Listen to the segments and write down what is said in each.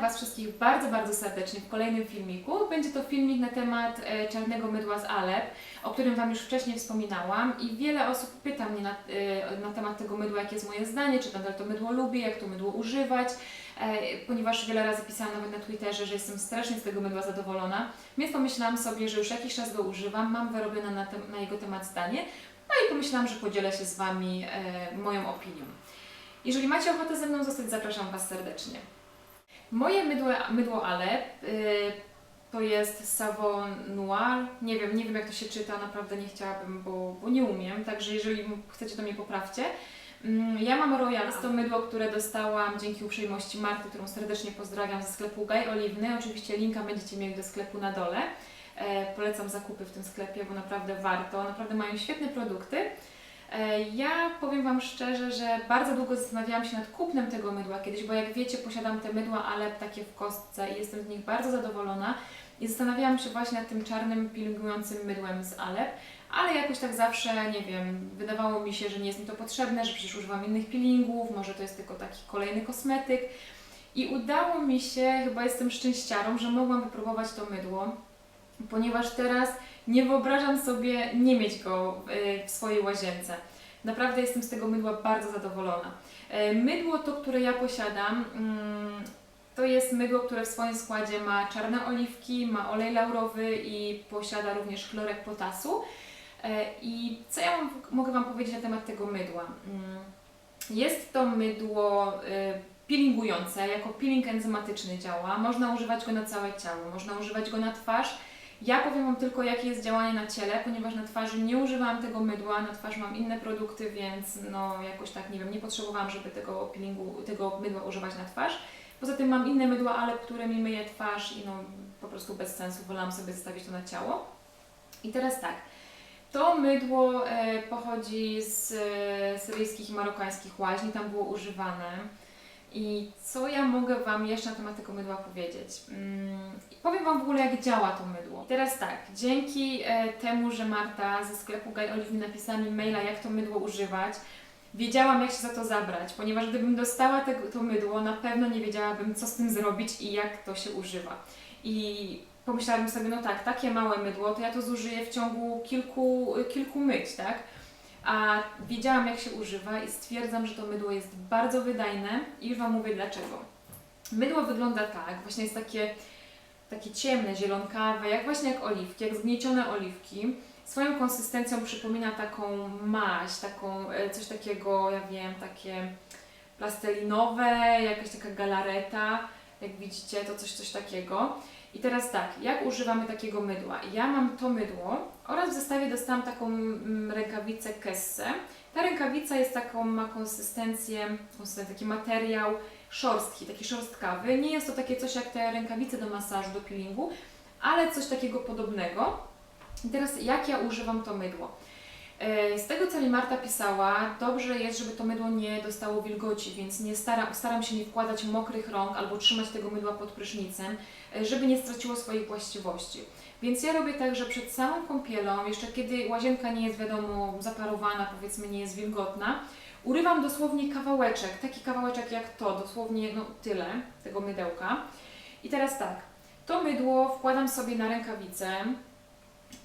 Was wszystkich bardzo, bardzo serdecznie w kolejnym filmiku. Będzie to filmik na temat e, czarnego mydła z Alep, o którym Wam już wcześniej wspominałam i wiele osób pyta mnie na, e, na temat tego mydła, jakie jest moje zdanie, czy nadal to mydło lubię, jak to mydło używać, e, ponieważ wiele razy pisałam nawet na Twitterze, że jestem strasznie z tego mydła zadowolona, więc pomyślałam sobie, że już jakiś czas go używam, mam wyrobione na, tem- na jego temat zdanie, no i pomyślałam, że podzielę się z Wami moją opinią. Jeżeli macie ochotę ze mną zostać, zapraszam Was serdecznie. Moje mydło, mydło Alep y, to jest Savon Noir. Nie wiem, nie wiem jak to się czyta, naprawdę nie chciałabym, bo, bo nie umiem, także jeżeli chcecie to mnie poprawcie. Mm, Ja mam Royal, jest to mydło, które dostałam dzięki uprzejmości Marty, którą serdecznie pozdrawiam ze sklepu Gaj Oliwny. Oczywiście linka będziecie mieli do sklepu na dole. E, polecam zakupy w tym sklepie, bo naprawdę warto. Naprawdę mają świetne produkty. E, Ja powiem Wam szczerze, że bardzo długo zastanawiałam się nad kupnem tego mydła kiedyś, bo jak wiecie, posiadam te mydła, ale takie w kostce i jestem z nich bardzo zadowolona. I zastanawiałam się właśnie nad tym czarnym pielęgnującym mydłem z Alep, ale jakoś tak zawsze, nie wiem, wydawało mi się, że nie jest mi to potrzebne, że przecież używam innych peelingów, może to jest tylko taki kolejny kosmetyk. I udało mi się, chyba jestem szczęściarą, że mogłam wypróbować to mydło, ponieważ teraz nie wyobrażam sobie nie mieć go y, w swojej łazience. Naprawdę jestem z tego mydła bardzo zadowolona. E, Mydło to, które ja posiadam, mm, to jest mydło, które w swoim składzie ma czarne oliwki, ma olej laurowy i posiada również chlorek potasu. E, I co ja mogę Wam powiedzieć na temat tego mydła? Mm, Jest to mydło y, peelingujące, jako peeling enzymatyczny działa. Można używać go na całe ciało, można używać go na twarz. Ja powiem Wam tylko, jakie jest działanie na ciele, ponieważ na twarzy nie używałam tego mydła, na twarz mam inne produkty, więc no jakoś tak, nie wiem, nie potrzebowałam, żeby tego peelingu, tego mydła używać na twarz. Poza tym mam inne mydła, ale które mi myje twarz i no po prostu bez sensu, wolałam sobie zostawić to na ciało. I teraz tak, to mydło e, pochodzi z e, syryjskich i marokańskich łaźni, tam było używane. I co ja mogę Wam jeszcze na temat tego mydła powiedzieć? Mm, powiem Wam w ogóle, jak działa to mydło. I teraz tak, dzięki e, temu, że Marta ze sklepu Gaj Oliwny napisała mi maila, jak to mydło używać, wiedziałam, jak się za to zabrać, ponieważ gdybym dostała tego, to mydło, na pewno nie wiedziałabym, co z tym zrobić i jak to się używa. I pomyślałabym sobie, no tak, takie małe mydło, to ja to zużyję w ciągu kilku, kilku myć, tak? A wiedziałam, jak się używa i stwierdzam, że to mydło jest bardzo wydajne i już Wam mówię dlaczego. Mydło wygląda tak, właśnie jest takie, takie ciemne, zielonkawe, jak właśnie jak oliwki, jak zgniecione oliwki. Swoją konsystencją przypomina taką maź, taką, e, coś takiego, ja wiem, takie plastelinowe, jakaś taka galareta, jak widzicie, to coś, coś takiego. I teraz tak, jak używamy takiego mydła? Ja mam to mydło oraz w zestawie dostałam taką mm, rękawicę Kesse. Ta rękawica jest taką, ma konsystencję, taki materiał szorstki, taki szorstkawy. Nie jest to takie coś jak te rękawice do masażu, do peelingu, ale coś takiego podobnego. I teraz jak ja używam to mydło? E, Z tego co mi Marta pisała, dobrze jest, żeby to mydło nie dostało wilgoci, więc nie staram, staram się nie wkładać mokrych rąk albo trzymać tego mydła pod prysznicem, e, żeby nie straciło swoich właściwości. Więc ja robię tak, że przed samą kąpielą, jeszcze kiedy łazienka nie jest wiadomo zaparowana, powiedzmy nie jest wilgotna, urywam dosłownie kawałeczek, taki kawałeczek jak to, dosłownie no tyle tego mydełka. I teraz tak, to mydło wkładam sobie na rękawicę,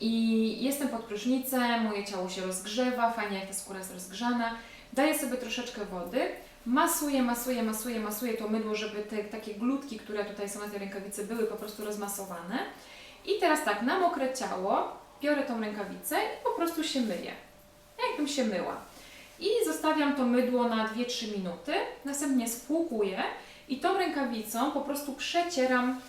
i jestem pod prysznicem, moje ciało się rozgrzewa, fajnie jak ta skóra jest rozgrzana. Daję sobie troszeczkę wody, masuję, masuję, masuję, masuję to mydło, żeby te takie glutki, które tutaj są na tej rękawicy, były po prostu rozmasowane. I teraz tak, na mokre ciało biorę tą rękawicę i po prostu się myję. Jakbym się myła. I zostawiam to mydło na 2-3 minuty, następnie spłukuję i tą rękawicą po prostu przecieram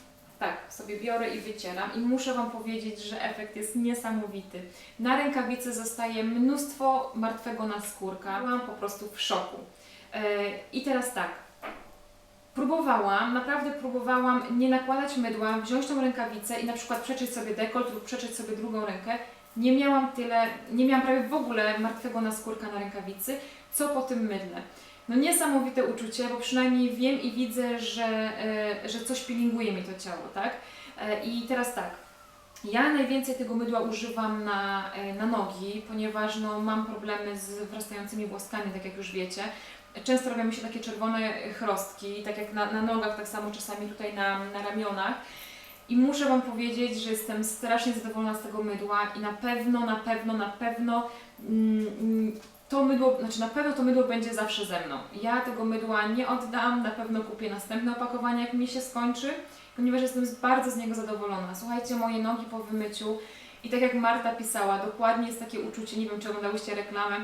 tak, sobie biorę i wycieram i muszę Wam powiedzieć, że efekt jest niesamowity. Na rękawicy zostaje mnóstwo martwego naskórka. Byłam po prostu w szoku. Yy, I teraz tak, próbowałam, naprawdę próbowałam nie nakładać mydła, wziąć tą rękawicę i na przykład przeczyć sobie dekolt lub przeczyć sobie drugą rękę. Nie miałam tyle, nie miałam prawie w ogóle martwego naskórka na rękawicy, co po tym mydle. No niesamowite uczucie, bo przynajmniej wiem i widzę, że, e, że coś peelinguje mi to ciało, tak? E, I teraz tak, Ja najwięcej tego mydła używam na, e, na nogi, ponieważ no, mam problemy z wrastającymi włoskami, tak jak już wiecie. Często robią mi się takie czerwone chrostki, tak jak na, na nogach, tak samo czasami tutaj na, na ramionach. I muszę Wam powiedzieć, że jestem strasznie zadowolona z tego mydła i na pewno, na pewno, na pewno mm, mm, to mydło, znaczy na pewno to mydło będzie zawsze ze mną. Ja tego mydła nie oddam, na pewno kupię następne opakowanie, jak mi się skończy, ponieważ jestem bardzo z niego zadowolona. Słuchajcie, moje nogi po wymyciu i tak jak Marta pisała, dokładnie jest takie uczucie, nie wiem czy oglądałyście reklamę,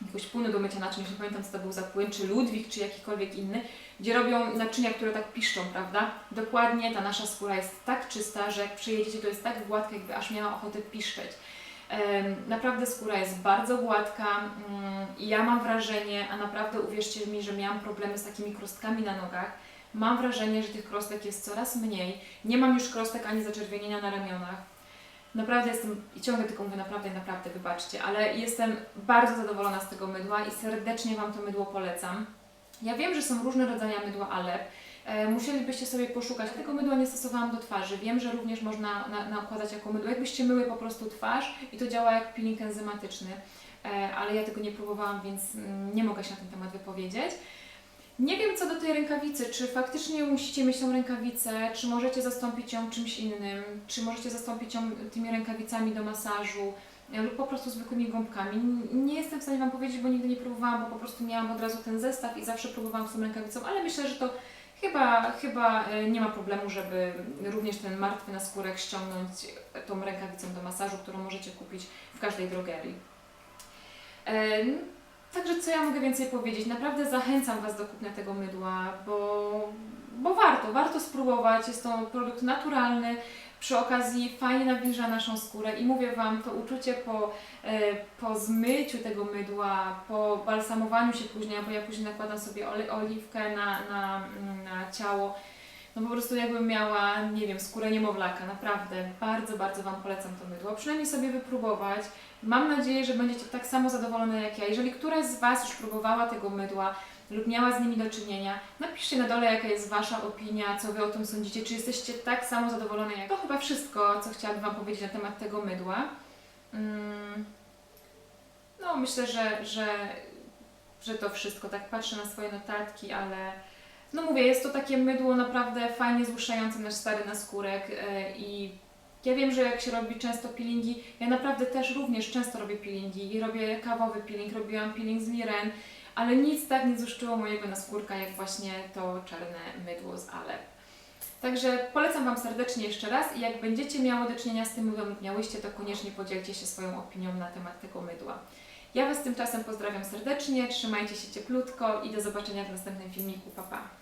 jakiegoś płynu do mycia naczyń, nie pamiętam co to był za płyn, czy Ludwik, czy jakikolwiek inny, gdzie robią naczynia, które tak piszczą, prawda? Dokładnie ta nasza skóra jest tak czysta, że jak przyjedziecie, to jest tak gładka, jakby aż miała ochotę piszczeć. Naprawdę skóra jest bardzo gładka mm, i ja mam wrażenie, a naprawdę uwierzcie mi, że miałam problemy z takimi krostkami na nogach. Mam wrażenie, że tych krostek jest coraz mniej. Nie mam już krostek ani zaczerwienienia na ramionach. Naprawdę jestem, i ciągle tylko mówię naprawdę, naprawdę, wybaczcie, ale jestem bardzo zadowolona z tego mydła i serdecznie Wam to mydło polecam. Ja wiem, że są różne rodzaje mydła Alep. E, musielibyście sobie poszukać. Tego mydła nie stosowałam do twarzy. Wiem, że również można na, nakładać jako mydło. Jakbyście myły po prostu twarz i to działa jak peeling enzymatyczny. E, ale ja tego nie próbowałam, więc mm, nie mogę się na ten temat wypowiedzieć. Nie wiem co do tej rękawicy, czy faktycznie musicie mieć tą rękawicę, czy możecie zastąpić ją czymś innym, czy możecie zastąpić ją tymi rękawicami do masażu lub po prostu zwykłymi gąbkami. Nie jestem w stanie Wam powiedzieć, bo nigdy nie próbowałam, bo po prostu miałam od razu ten zestaw i zawsze próbowałam z tą rękawicą, ale myślę, że to chyba, chyba e, nie ma problemu, żeby również ten martwy naskórek ściągnąć tą rękawicą do masażu, którą możecie kupić w każdej drogerii. Em, Także co ja mogę więcej powiedzieć? Naprawdę zachęcam Was do kupna tego mydła, bo, bo warto, warto spróbować. Jest to produkt naturalny, przy okazji fajnie nawilża naszą skórę i mówię Wam, to uczucie po, e, po zmyciu tego mydła, po balsamowaniu się później, bo ja później nakładam sobie oli, oliwkę na, na, na ciało, no po prostu jakbym miała, nie wiem, skórę niemowlaka, naprawdę. Bardzo, bardzo Wam polecam to mydło. Przynajmniej sobie wypróbować. Mam nadzieję, że będziecie tak samo zadowolone jak ja. Jeżeli któraś z Was już próbowała tego mydła lub miała z nimi do czynienia, napiszcie na dole, jaka jest Wasza opinia, co Wy o tym sądzicie, czy jesteście tak samo zadowolone jak To chyba wszystko, co chciałabym Wam powiedzieć na temat tego mydła. Mm. No, myślę, że, że, że to wszystko. Tak patrzę na swoje notatki, ale no mówię, jest to takie mydło naprawdę fajnie złuszczające nasz stary naskórek e, i ja wiem, że jak się robi często peelingi, ja naprawdę też również często robię peelingi i robię kawowy peeling, robiłam peeling z Miren, ale nic tak nie złuszczyło mojego naskórka jak właśnie to czarne mydło z Alep. Także polecam Wam serdecznie jeszcze raz i jak będziecie miały do czynienia z tym mydłem miałyście, to koniecznie podzielcie się swoją opinią na temat tego mydła. Ja Was tymczasem pozdrawiam serdecznie, trzymajcie się cieplutko i do zobaczenia w następnym filmiku. Pa, pa.